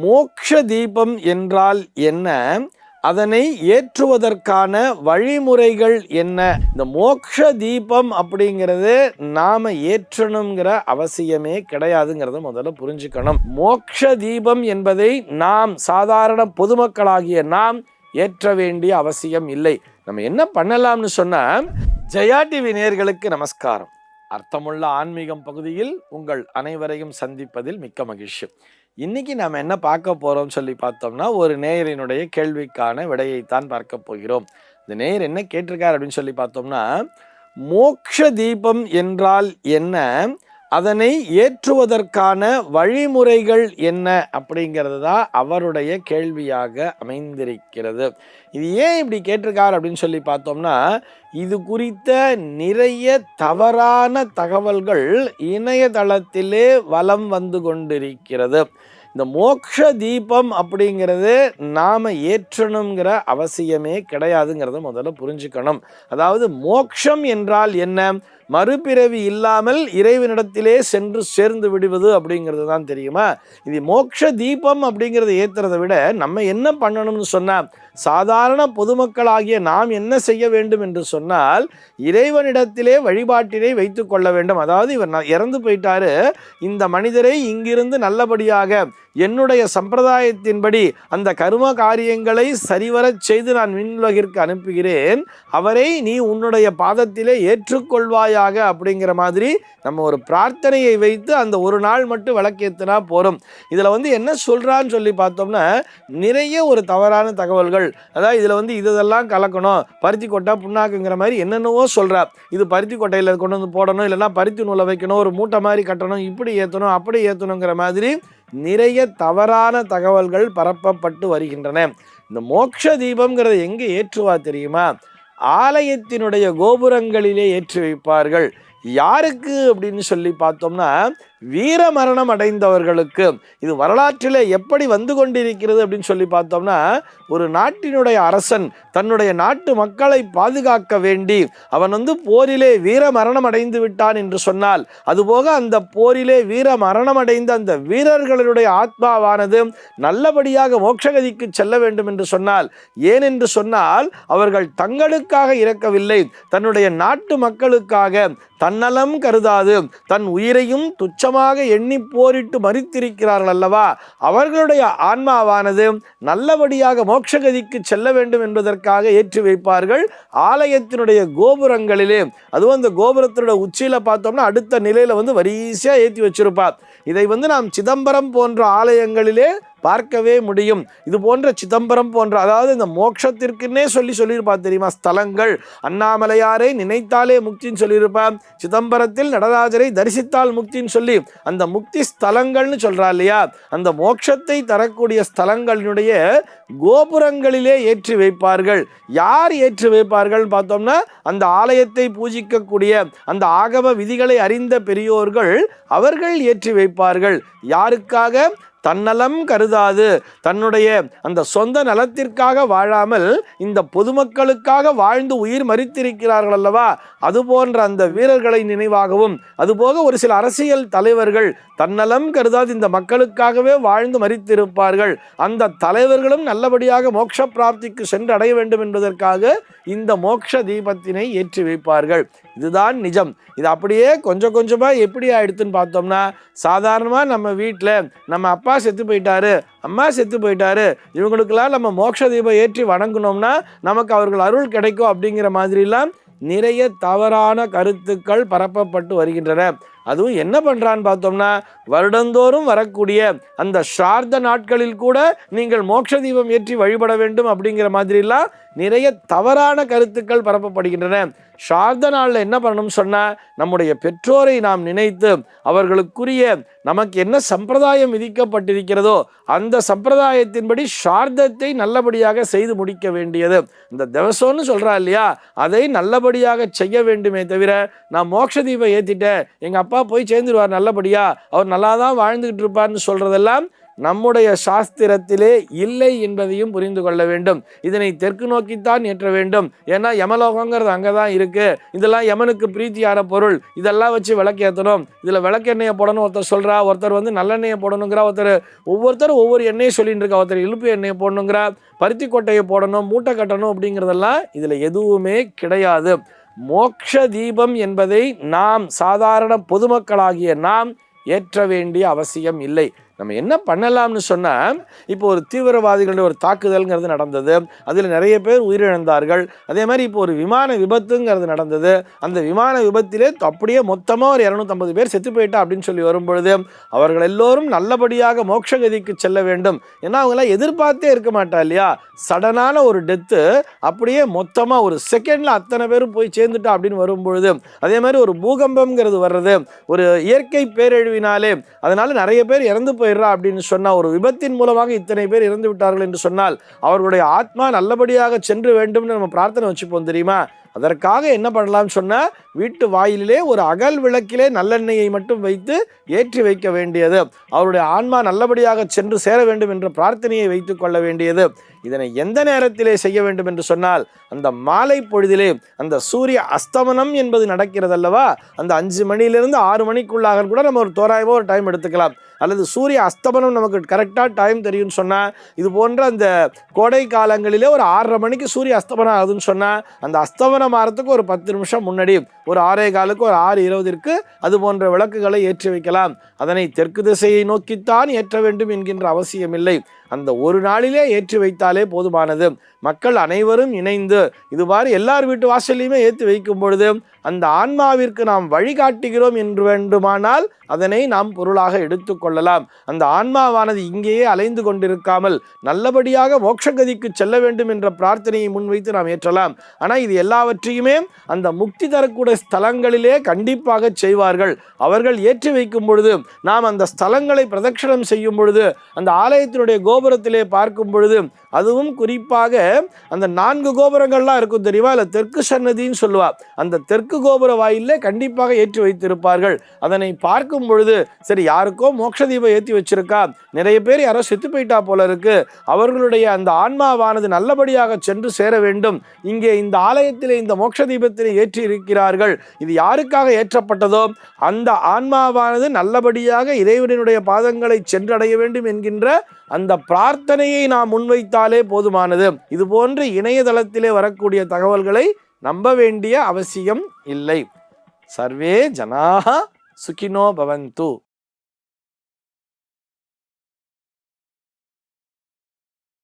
மோக்ஷ தீபம் என்றால் என்ன? அதனை ஏற்றுவதற்கான வழிமுறைகள் என்ன? இந்த மோக்ஷ தீபம் அப்படிங்கிறது நாம ஏற்றணுங்கிற அவசியமே கிடையாதுங்கிறத முதல்ல புரிஞ்சுக்கணும். மோக்ஷ தீபம் என்பதை நாம் சாதாரண பொதுமக்களாகிய நாம் ஏற்ற வேண்டிய அவசியம் இல்லை. நம்ம என்ன பண்ணலாம்னு சொன்னா ஜெயா டிவி நேர்களுக்கு நமஸ்காரம். அர்த்தமுள்ள ஆன்மீகம் பகுதியில் உங்கள் அனைவரையும் சந்திப்பதில் மிக்க மகிழ்ச்சி. இன்னைக்கு நாம் என்ன பார்க்க போகிறோம்னு சொல்லி பார்த்தோம்னா ஒரு நேயரினுடைய கேள்விக்கான விடையைத்தான் பார்க்க போகிறோம். இந்த நேயர் என்ன கேட்டிருக்கார் அப்படின்னு சொல்லி பார்த்தோம்னா மோக்ஷ தீபம் என்றால் என்ன? அதனை ஏற்றுவதற்கான வழிமுறைகள் என்ன அப்படிங்கிறது தான் அவருடைய கேள்வியாக அமைந்திருக்கிறது. இது ஏன் இப்படி கேட்டிருக்கார் அப்படின்னு சொல்லி பார்த்தோம்னா இது குறித்த நிறைய தவறான தகவல்கள் இணையதளத்திலே வலம் வந்து கொண்டிருக்கிறது. இந்த மோக்ஷ தீபம் அப்படிங்கிறது நாம் ஏற்றணுங்கிற அவசியமே கிடையாதுங்கிறத முதல்ல புரிஞ்சுக்கணும். அதாவது மோக்ஷம் என்றால் என்ன? மறுபிறவி இல்லாமல் இறைவனிடத்திலே சென்று சேர்ந்து விடுவது அப்படிங்கிறது தான் தெரியுமா? இது மோக்ஷ தீபம் அப்படிங்கிறத ஏற்றுறதை விட நம்ம என்ன பண்ணணும்னு சொன்னால் சாதாரண பொதுமக்களாகிய நாம் என்ன செய்ய வேண்டும் என்று சொன்னால் இறைவனிடத்திலே வழிபாட்டினை வைத்து கொள்ள வேண்டும். அதாவது இவர் இறந்து போயிட்டாரு. இந்த மனிதரை இங்கிருந்து நல்லபடியாக என்னுடைய சம்பிரதாயத்தின்படி அந்த கர்ம காரியங்களை சரிவரச் செய்து நான் விண்ணுலகிற்கு அனுப்புகிறேன். அவரை நீ உன்னுடைய பாதத்திலே ஏற்றுக்கொள்வாயாக அப்படிங்கிற மாதிரி நம்ம ஒரு பிரார்த்தனையை வைத்து அந்த ஒரு நாள் மட்டும் விளக்கேற்றினா போகிறோம் இதில் வந்து என்ன சொல்கிறான்னு சொல்லி பார்த்தோம்னா நிறைய ஒரு தவறான தகவல்கள். அதாவது இதில் வந்து இதெல்லாம் கலக்கணும். பருத்தி கொட்டா புண்ணாக்குங்கிற மாதிரி என்னென்னவோ சொல்கிறா இது பருத்தி கொட்டையில் கொண்டு வந்து போடணும். இல்லைன்னா பருத்தி நூலை வைக்கணும். ஒரு மூட்டை மாதிரி கட்டணும். இப்படி ஏற்றணும் அப்படி ஏற்றணுங்கிற மாதிரி நிறைய தவறான தகவல்கள் பரப்பப்பட்டு வருகின்றன. இந்த மோட்ச தீபம்ங்கிறத எங்கே ஏற்றுவா தெரியுமா? ஆலயத்தினுடைய கோபுரங்களிலே ஏற்றி வைப்பார்கள். யாருக்கு அப்படின்னு சொல்லி பார்த்தோம்னா வீர மரணம் அடைந்தவர்களுக்கு இது வரலாற்றிலே எப்படி வந்து கொண்டிருக்கிறது அப்படின்னு சொல்லி பார்த்தோம்னா ஒரு நாட்டினுடைய அரசன் தன்னுடைய நாட்டு மக்களை பாதுகாக்க வேண்டி அவன் வந்து போரிலே வீர மரணம் அடைந்து விட்டான் என்று சொன்னால் அதுபோக அந்த போரிலே வீர மரணம் அடைந்த அந்த வீரர்களுடைய ஆத்மாவானது நல்லபடியாக மோட்சகதிக்கு செல்ல வேண்டும் என்று சொன்னால் ஏன் என்று சொன்னால் அவர்கள் தங்களுக்காக இறக்கவில்லை. தன்னுடைய நாட்டு மக்களுக்காக தன்னலம் கருதாது. தன் உயிரையும் துச்சம் அதிகமாக எண்ணி போரிட்டு மறித்திருக்கிறார்கள் அல்லவா? அவர்களுடைய ஆன்மாவானது நல்லபடியாக மோட்சகதிக்கு செல்ல வேண்டும் என்பதற்காக ஏற்றி வைப்பார்கள். ஆலயத்தினுடைய கோபுரங்களிலே அதுவும் அந்த கோபுரத்தினுடைய உச்சியில் பார்த்தோம்னா அடுத்த நிலையில் வந்து வரிசையாக ஏற்றி வச்சிருப்பார். இதை வந்து நாம் சிதம்பரம் போன்ற ஆலயங்களிலே பார்க்கவே முடியும். இது போன்ற சிதம்பரம் போன்ற அதாவது இந்த மோட்சத்திற்குன்னே சொல்லி சொல்லியிருப்பா தெரியுமா? ஸ்தலங்கள். அண்ணாமலையாரை நினைத்தாலே முக்தின்னு சொல்லியிருப்பான் சிதம்பரத்தில் நடராஜரை தரிசித்தால் முக்தின்னு சொல்லி அந்த முக்தி ஸ்தலங்கள்னு சொல்கிறா இல்லையா? அந்த மோட்சத்தை தரக்கூடிய ஸ்தலங்களினுடைய கோபுரங்களிலே ஏற்றி வைப்பார்கள். யார் ஏற்றி வைப்பார்கள் பார்த்தோம்னா அந்த ஆலயத்தை பூஜிக்கக்கூடிய அந்த ஆகம விதிகளை அறிந்த பெரியோர்கள் அவர்கள் ஏற்றி வைப்பார்கள். யாருக்காக? தன்னலம் கருதாது. தன்னுடைய அந்த சொந்த நலத்திற்காக வாழாமல் இந்த பொதுமக்களுக்காக வாழ்ந்து உயிர் மறித்திருக்கிறார்கள் அல்லவா? அதுபோன்ற அந்த வீரர்களை நினைவாகவும் அதுபோக ஒரு சில அரசியல் தலைவர்கள் தன்னலம் கருதாது இந்த மக்களுக்காகவே வாழ்ந்து மறித்திருப்பார்கள். அந்த தலைவர்களும் நல்லபடியாக மோட்ச பிராப்திக்கு சென்று அடைய வேண்டும் என்பதற்காக இந்த மோட்ச தீபத்தினை ஏற்றி வைப்பார்கள். இதுதான் நிஜம். இது அப்படியே கொஞ்சம் கொஞ்சமாக எப்படி ஆயிடுத்துன்னு பார்த்தோம்னா சாதாரணமாக நம்ம வீட்டில் நம்ம அப்பா செத்து போயிட்டாரு அம்மா செத்து போயிட்டாரு இவங்களுக்கெல்லாம் நம்ம மோட்ச தீபம் ஏற்றி வணங்கினோம்னா நமக்கு அவர்கள் அருள் கிடைக்கும் அப்படிங்கிற மாதிரிலாம் நிறைய தவறான கருத்துக்கள் பரப்பப்பட்டு வருகின்றன. அதுவும் என்ன பண்ணுறான்னு பார்த்தோம்னா வருடந்தோறும் வரக்கூடிய அந்த சார்த நாட்களில் கூட நீங்கள் மோட்ச தீபம் ஏற்றி வழிபட வேண்டும் அப்படிங்கிற மாதிரிலாம் நிறைய தவறான கருத்துக்கள் பரப்பப்படுகின்றன. சார்த நாளில் என்ன பண்ணணும்னு சொன்னால் நம்முடைய பெற்றோரை நாம் நினைத்து அவர்களுக்குரிய நமக்கு என்ன சம்பிரதாயம் விதிக்கப்பட்டிருக்கிறதோ அந்த சம்பிரதாயத்தின்படி ஸ்ரார்த்தத்தை நல்லபடியாக செய்து முடிக்க வேண்டியது. இந்த திவசம்னு சொல்கிறா இல்லையா? அதை நல்லபடியாக செய்ய வேண்டுமே தவிர நான் மோட்ச தீபம் ஏற்றிட்டேன் எங்கள் அப்பா அப்பா போய் சேர்ந்துருவார் நல்லபடியா. அவர் நல்லா தான் வாழ்ந்துக்கிட்டு இருப்பார்னு சொல்கிறதெல்லாம் நம்முடைய சாஸ்திரத்திலே இல்லை என்பதையும் புரிந்து கொள்ள வேண்டும். இதனை தெற்கு நோக்கித்தான் ஏற்ற வேண்டும். ஏன்னா யமலோகங்கிறது அங்கே தான் இருக்குது இதெல்லாம் யமனுக்கு பிரீத்தியான பொருள். இதெல்லாம் வச்சு விளக்கேற்றணும் இதில் விளக்கெண்ணெயை போடணும் ஒருத்தர் சொல்கிறா ஒருத்தர் வந்து நல்லெண்ணெயை போடணுங்கிறா ஒருத்தர் ஒவ்வொருத்தரும் ஒவ்வொரு எண்ணெயை சொல்லிட்டு இருக்கா. ஒருத்தர் இழுப்பு எண்ணெயை போடணுங்கிறா பருத்தி கொட்டையை போடணும் மூட்டை கட்டணும் அப்படிங்கிறதெல்லாம் இதில் எதுவுமே கிடையாது. மோக்ஷ தீபம் என்பதை நாம் சாதாரண பொதுமக்களாகிய நாம் ஏற்ற வேண்டிய அவசியம் இல்லை. நம்ம என்ன பண்ணலாம்னு சொன்னால் இப்போ ஒரு தீவிரவாதிகளுடைய ஒரு தாக்குதல்ங்கிறது நடந்தது. அதில் நிறைய பேர் உயிரிழந்தார்கள். அதே மாதிரி இப்போ ஒரு விமான விபத்துங்கிறது நடந்தது. அந்த விமான விபத்திலே அப்படியே மொத்தமாக ஒரு இரநூத்தம்பது பேர் செத்து போயிட்டா அப்படின்னு சொல்லி வரும்பொழுது அவர்கள் எல்லோரும் நல்லபடியாக மோட்சகதிக்கு செல்ல வேண்டும். ஏன்னா அவங்களாம் எதிர்பார்த்தே இருக்க மாட்டா இல்லையா? சடனான ஒரு டெத்து அப்படியே மொத்தமாக ஒரு செகண்டில் அத்தனை பேரும் போய் சேர்ந்துட்டா அப்படின்னு வரும்பொழுது அதே மாதிரி ஒரு பூகம்பம்ங்கிறது வர்றது ஒரு இயற்கை பேரழிவினாலே அதனால் நிறைய பேர் இறந்து போயிடுறா அப்படின்னு சொன்னால் ஒரு விபத்தின் மூலமாக இத்தனை பேர் இறந்து விட்டார்கள் என்று சொன்னால் அவர்களுடைய ஆத்மா நல்லபடியாக சென்று வேண்டும்னு நம்ம பிரார்த்தனை வச்சுப்போம் தெரியுமா? அதற்காக என்ன பண்ணலாம்னு சொன்னால் வீட்டு வாயிலே ஒரு அகல் விளக்கிலே நல்லெண்ணெயை மட்டும் வைத்து ஏற்றி வைக்க வேண்டியது. அவருடைய ஆன்மா நல்லபடியாக சென்று சேர வேண்டும் என்ற பிரார்த்தனையை வைத்து கொள்ள வேண்டியது. இதனை எந்த நேரத்திலே செய்ய வேண்டும் என்று சொன்னால் அந்த மாலை பொழுதிலே அந்த சூரிய அஸ்தமனம் என்பது நடக்கிறது அல்லவா அந்த அஞ்சு மணியிலிருந்து ஆறு மணிக்குள்ளாக கூட நம்ம ஒரு தோராயமாக ஒரு டைம் எடுத்துக்கலாம். அல்லது சூரிய அஸ்தமனம் நமக்கு கரெக்டாக டைம் தெரியும்னு சொன்னால் இது போன்ற அந்த கோடை காலங்களிலே ஒரு ஆறரை மணிக்கு சூரிய அஸ்தமனம் ஆகுதுன்னு சொன்னால் அந்த அஸ்தமனம் ஆகிறதுக்கு ஒரு பத்து நிமிஷம் முன்னாடி ஒரு ஆறே காலுக்கு ஒரு ஆறு இருபதிற்கு அது போன்ற விளக்குகளை ஏற்றி வைக்கலாம். அதனை தெற்கு திசையை நோக்கித்தான் ஏற்ற வேண்டும் என்கின்ற அவசியமில்லை. அந்த ஒரு நாளிலே ஏற்றி வைத்தாலே போதுமானது. மக்கள் அனைவரும் இணைந்து இதுவாறு எல்லார் வீட்டு வாசல்லையுமே ஏற்றி வைக்கும் பொழுது அந்த ஆன்மாவிற்கு நாம் வழிகாட்டுகிறோம் என்று வேண்டுமானால் அதனை நாம் பொருளாக எடுத்துக்கொள்ளலாம் அந்த ஆன்மாவானது இங்கேயே அலைந்து கொண்டிருக்காமல் நல்லபடியாக மோட்சகதிக்கு செல்ல வேண்டும் என்ற பிரார்த்தனையை முன்வைத்து நாம் ஏற்றலாம். ஆனால் இது எல்லாவற்றையுமே அந்த முக்தி தரக்கூடிய ஸ்தலங்களிலே கண்டிப்பாக செய்வார்கள். அவர்கள் ஏற்றி வைக்கும் பொழுது நாம் அந்த ஸ்தலங்களை பிரதட்சணம் செய்யும் பொழுது அந்த ஆலயத்தினுடைய கோபுரத்திலே பார்க்கும் பொழுது அதுவும் குறிப்பாக அந்த நான்கு கோபுரங்கள்லாம் இருக்கும் தெரியுமா? இல்லை தெற்கு சன்னதின்னு சொல்லுவா. அந்த தெற்கு கோபுர வாயிலே கண்டிப்பாக ஏற்றி வைத்திருப்பார்கள். அதனை பார்க்கும் பொழுது சரி யாருக்கோ மோட்ச தீபம் ஏற்றி வச்சிருக்கா? நிறைய பேர் யாரோ செத்து போயிட்டா போல இருக்கு. அவர்களுடைய அந்த ஆன்மாவானது நல்லபடியாக சென்று சேர வேண்டும். இங்கே இந்த ஆலயத்திலே இந்த மோட்ச தீபத்திலே ஏற்றி இருக்கிறார்கள். இது யாருக்காக ஏற்றப்பட்டதோ? அந்த ஆன்மாவானது நல்லபடியாக இறைவனுடைய பாதங்களை சென்றடைய வேண்டும் என்கின்ற அந்த பிரார்த்தனையை நாம் முன்வைத்தாலே போதுமானது. இது போன்று இணையதளத்திலே வரக்கூடிய தகவல்களை நம்ப வேண்டிய அவசியம் இல்லை. சர்வே ஜனாக சுகினோ பவந்து.